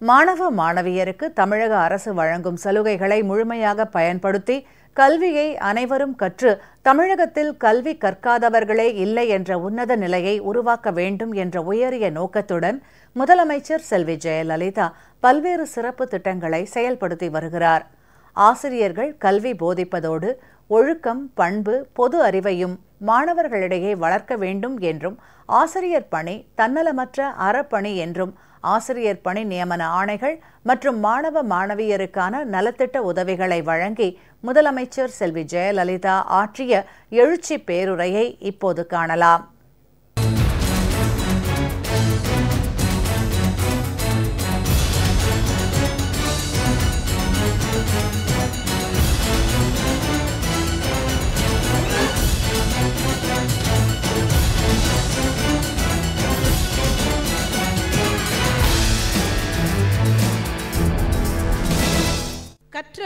மாணவ மாணவியருக்கு தமிழக அரசு வழங்கும் சலுகைகளை முழுமையாக பயன்படுத்தி கல்வியை அனைவரும் கற்று தமிழகத்தில் கல்வி கற்காதவர்களே இல்லை என்ற உன்னத நிலையை உருவாக்க வேண்டும் என்ற உயரிய நோக்கத்துடன் முதலமைச்சர் செல்வி ஜெயலலிதா பல்வேறு சிறப்பு திட்டங்களை செயல்படுத்தி வருகிறார். ஆசிரியர்கள் கல்வி போதிப்பதோடு ஒழுக்கம் பண்பு பொது அறிவையும் மாணவர்களிடையே வளர்க்க வேண்டும் என்றும் ஆசிரியர் பணி தன்னலமற்ற அறப்பணி என்றும் ஆசிரியர் பணி நியமன ஆணைகள் மற்றும் மாணவ மாணவியருக்கான நலத்திட்ட உதவிகளை வழங்கி முதலமைச்சர் செல்வி ஜெயலலிதா ஆற்றிய எழுச்சி பேருரையை இப்போது காணலாம்.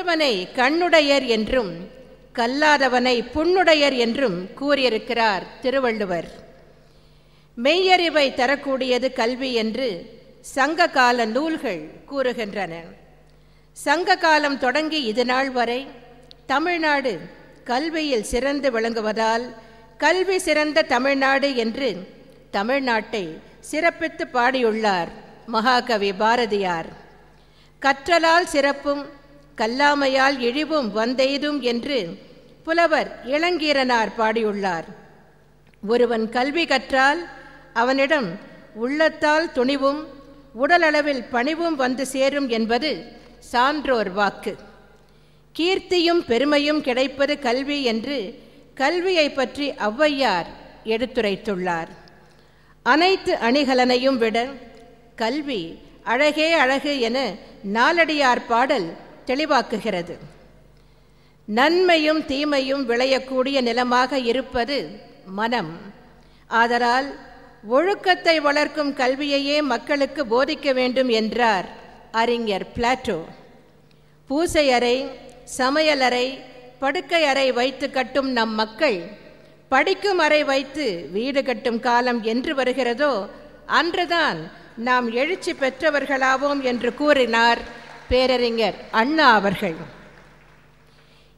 கற்றவனை கண்ணுடையர் என்றும் கல்லாதவனை புண்ணுடையர் என்றும் கூறியிருக்கிறார் திருவள்ளுவர். மெய்யறிவை தரக்கூடியது கல்வி என்று சங்க கால நூல்கள் கூறுகின்றன. சங்க காலம் தொடங்கி இதுநாள் வரை தமிழ்நாடு கல்வியில் சிறந்து விளங்குவதால் கல்வி சிறந்த தமிழ்நாடு என்று தமிழ்நாட்டை சிறப்பித்து பாடியுள்ளார் மகாகவி பாரதியார். கற்றலால் சிறப்பும் கல்லாமையால் இழிவும் வந்தெய்தும் என்று புலவர் இளங்கீரனார் பாடியுள்ளார். ஒருவன் கல்வி கற்றால் அவனிடம் உள்ளத்தால் துணிவும் உடலளவில் பணிவும் வந்து சேரும் என்பது சான்றோர் வாக்கு. கீர்த்தியும் பெருமையும் கிடைப்பது கல்வி என்று கல்வியை பற்றி ஔவையார் எடுத்துரைத்துள்ளார். அனைத்து அணிகலனையும் விட கல்வி அழகே அழகு என நாலடியார் பாடல் தெளிவாக்குகிறது. நன்மையும் தீமையும் விளையக்கூடிய நிலமாக இருப்பது மனம். ஆதலால் ஒழுக்கத்தை வளர்க்கும் கல்வியையே மக்களுக்கு போதிக்க வேண்டும் என்றார் அறிஞர் பிளாட்டோ. பூசை அறை சமையலறை படுக்கை அறை வைத்து கட்டும் நம் மக்கள் படிக்கும் அறை வைத்து வீடு கட்டும் காலம் என்று வருகிறதோ அன்றுதான் நாம் எழுச்சி பெற்றவர்களாவோம் என்று கூறினார் பேரறிஞர் அண்ணா அவர்கள்.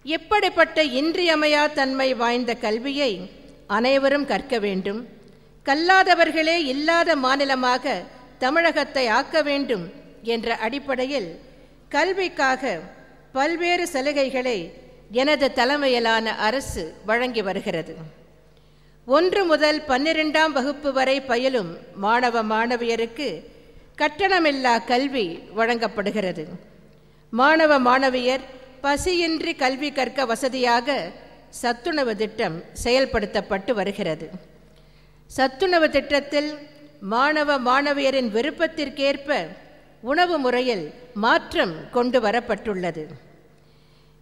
எப்படிப்பட்ட இன்றியமையா தன்மை வாய்ந்த கல்வியை அனைவரும் கற்க வேண்டும். கல்லாதவர்களே இல்லாத மாநிலமாக தமிழகத்தை ஆக்க வேண்டும் என்ற அடிப்படையில் கல்விக்காக பல்வேறு சலுகைகளை எனது தலைமையிலான அரசு வழங்கி வருகிறது. ஒன்று முதல் பன்னிரெண்டாம் வகுப்பு வரை பயிலும் மாணவ மாணவியருக்கு கட்டணமில்லா கல்வி வழங்கப்படுகிறது. மாணவ மாணவியர் பசியின்றி கல்வி கற்க வசதியாக சத்துணவு திட்டம் செயல்படுத்தப்பட்டு வருகிறது. சத்துணவு திட்டத்தில் மாணவ மாணவியரின் விருப்பத்திற்கேற்ப உணவு முறையில் மாற்றம் கொண்டு வரப்பட்டுள்ளது.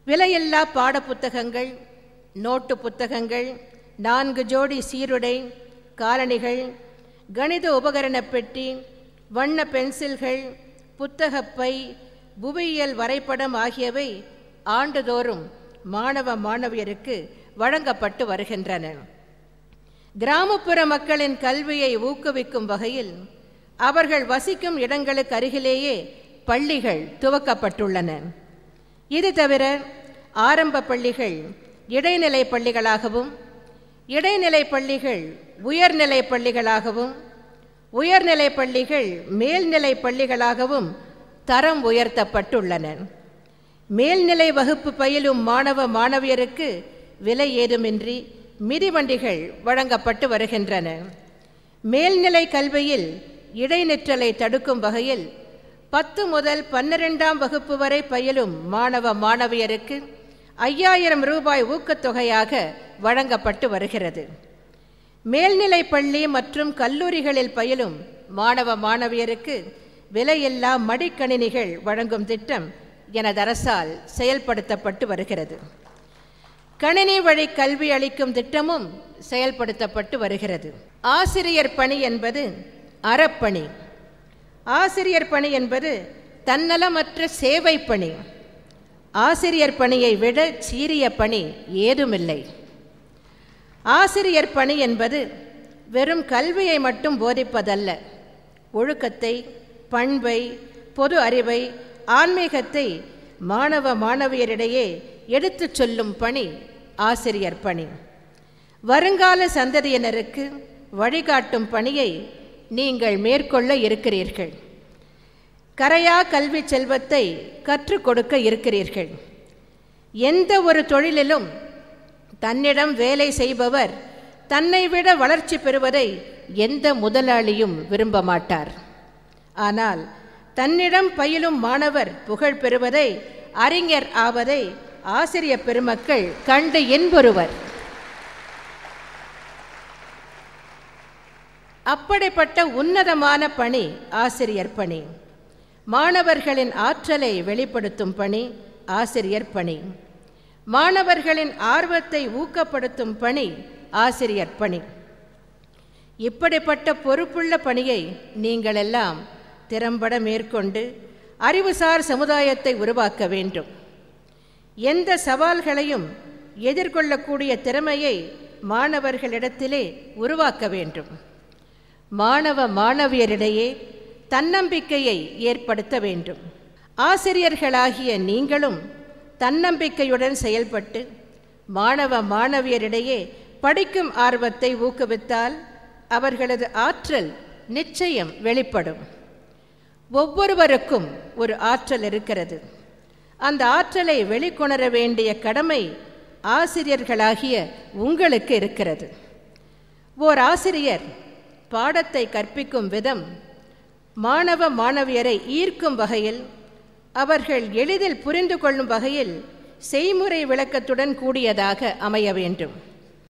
விலையில்லா பாடப்புத்தகங்கள் நோட்டு புத்தகங்கள் நான்கு ஜோடி சீருடை காலணிகள் கணித உபகரண பெட்டி வண்ண பென்சில்கள் புத்தகப்பை புவியியல் வரைபடம் ஆகியவை ஆண்டுதோறும் மாணவ மாணவியருக்கு வழங்கப்பட்டு வருகின்றன. கிராமப்புற மக்களின் கல்வியை ஊக்குவிக்கும் வகையில் அவர்கள் வசிக்கும் இடங்களுக்கு அருகிலேயே பள்ளிகள் துவக்கப்பட்டுள்ளன. இது தவிர ஆரம்ப பள்ளிகள் இடைநிலை பள்ளிகளாகவும் இடைநிலை பள்ளிகள் உயர்நிலை பள்ளிகளாகவும் உயர்நிலை பள்ளிகள் மேல்நிலை பள்ளிகளாகவும் தரம் உயர்த்தப்பட்டுள்ளன. மேல்நிலை வகுப்பு பயிலும் மாணவ மாணவியருக்கு விலை ஏதுமின்றி மிதிவண்டிகள் வழங்கப்பட்டு வருகின்றன. மேல்நிலை கல்வியில் இடைநிற்றலை தடுக்கும் வகையில் பத்து முதல் பன்னிரெண்டாம் வகுப்பு வரை பயிலும் மாணவ மாணவியருக்கு ஐயாயிரம் ரூபாய் ஊக்கத்தொகையாக வழங்கப்பட்டு வருகிறது. மேல்நிலை பள்ளி மற்றும் கல்லூரிகளில் பயிலும் மாணவ மாணவியருக்கு விலையில்லா மடிக்கணினிகள் வழங்கும் திட்டம் எனது அரசால் செயல்படுத்தப்பட்டு வருகிறது. கணினி வழி கல்வி அளிக்கும் திட்டமும் செயல்படுத்தப்பட்டு வருகிறது. ஆசிரியர் பணி என்பது அறப்பணி. ஆசிரியர் பணி என்பது தன்னலமற்ற சேவை பணி. ஆசிரியர் பணியை விட சீரிய பணி ஏதுமில்லை. ஆசிரியர் பணி என்பது வெறும் கல்வியை மட்டும் போதிப்பதல்ல. ஒழுக்கத்தை பண்பை பொது அறிவை ஆன்மீகத்தை மாணவ மாணவியரிடையே எடுத்துச் சொல்லும் பணி ஆசிரியர் பணி. வருங்கால சந்ததியினருக்கு வழிகாட்டும் பணியை நீங்கள் மேற்கொள்ள இருக்கிறீர்கள். கரையா கல்வி செல்வத்தை கற்றுக் கொடுக்க இருக்கிறீர்கள். எந்த ஒரு தொழிலிலும் தன்னிடம் வேலை செய்பவர் தன்னை விட வளர்ச்சி பெறுவதை எந்த முதலாளியும் விரும்ப மாட்டார். ஆனால் தன்னிடம் பயிலும் மாணவர் புகழ் பெறுவதை அறிஞர் ஆவதை ஆசிரிய பெருமக்கள் கண்டு என்பொருவர் அப்படிப்பட்ட உன்னதமான பணி ஆசிரியர் பணி. மாணவர்களின் ஆற்றலை வெளிப்படுத்தும் பணி ஆசிரியர் பணி. மாணவர்களின் ஆர்வத்தை ஊக்கப்படுத்தும் பணி ஆசிரியர் பணி. இப்படிப்பட்ட பொறுப்புள்ள பணியை நீங்கள் எல்லாம் திறம்பட மேற்கொண்டு அறிவுசார் சமுதாயத்தை உருவாக்க வேண்டும். எந்த சவால்களையும் எதிர்கொள்ளக்கூடிய திறமையை மாணவர்களிடத்திலே உருவாக்க வேண்டும். மாணவ மாணவியரிடையே தன்னம்பிக்கையை ஏற்படுத்த வேண்டும். ஆசிரியர்களாகிய நீங்களும் தன்னம்பிக்கையுடன் செயல்பட்டு மாணவ மாணவியரிடையே படிக்கும் ஆர்வத்தை ஊக்குவித்தால் அவர்களது ஆற்றல் நிச்சயம் வெளிப்படும். ஒவ்வொருவருக்கும் ஒரு ஆற்றல் இருக்கிறது. அந்த ஆற்றலை வெளிக்கொணர வேண்டிய கடமை ஆசிரியர்களாகிய உங்களுக்கு இருக்கிறது. ஓர் ஆசிரியர் பாடத்தை கற்பிக்கும் விதம் மாணவ மாணவியரை ஈர்க்கும் வகையில் அவர்கள் எளிதில் புரிந்து கொள்ளும் வகையில் செய்முறை விளக்கத்துடன் கூடியதாக அமைய வேண்டும்.